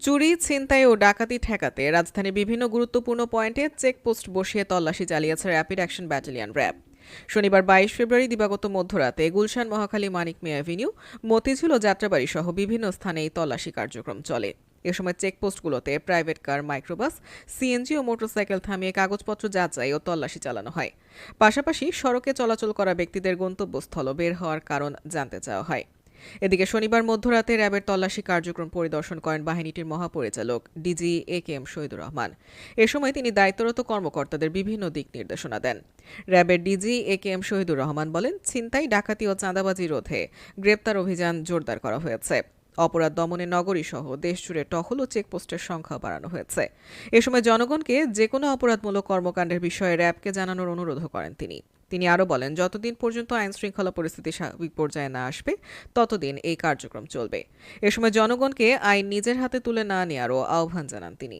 চুরি, ছিনতাই ও ডাকাতি ঠেকাতে রাজধানীর বিভিন্ন গুরুত্বপূর্ণ পয়েন্টে চেকপোস্ট বসিয়ে তল্লাশি চালিয়েছে র্যাপিড অ্যাকশন ব্যাটালিয়ন র্যাব। শনিবার বাইশ ফেব্রুয়ারি দিবাগত মধ্যরাতে গুলশান, মহাখালী, মানিক মিয়া অ্যাভিনিউ মতিঝিল ও যাত্রাবাড়ি সহ বিভিন্ন স্থানে এই তল্লাশি কার্যক্রম চলে। এ সময় চেকপোস্টগুলোতে প্রাইভেট কার, মাইক্রোবাস, সিএনজি ও মোটরসাইকেল থামিয়ে কাগজপত্র যাচাই ও তল্লাশি চালানো হয়। পাশাপাশি সড়কে চলাচল করা ব্যক্তিদের গন্তব্যস্থল বের হওয়ার কারণ জানতে চাওয়া হয়। এদিকে শনিবার মধ্যরাতে র্যাবের তল্লাশি কার্যক্রম পরিদর্শন করেন বাহিনীটির মহাপরিচালক DG A K M Shahidur Rahman. এ সময় তিনি দায়িত্বরত কর্মকর্তাদের বিভিন্ন দিক নির্দেশনা দেন। র্যাবের DG A K M Shahidur Rahman বলেন, ছিনতাই, ডাকাতি ও চাঁদাবাজি রোধে গ্রেপ্তার অভিযান জোরদার করা হয়েছে। অপরাধ দমনে নগরী সহ দেশজুড়ে টহল ও চেকপোস্টের সংখ্যা বাড়ানো হয়েছে। এ সময় জনগণকে যে কোনো অপরাধমূলক কর্মকাণ্ডের বিষয়ে র্যাবকে জানানোর অনুরোধও করেন তিনি। তিনি আরও বলেন, যতদিন পর্যন্ত আইন শৃঙ্খলা পরিস্থিতি স্বাভাবিক পর্যায়ে না আসবে, ততদিন এই কার্যক্রম চলবে। এ সময় জনগণকে আইন নিজের হাতে তুলে না নেওয়ারও আহ্বান জানান তিনি।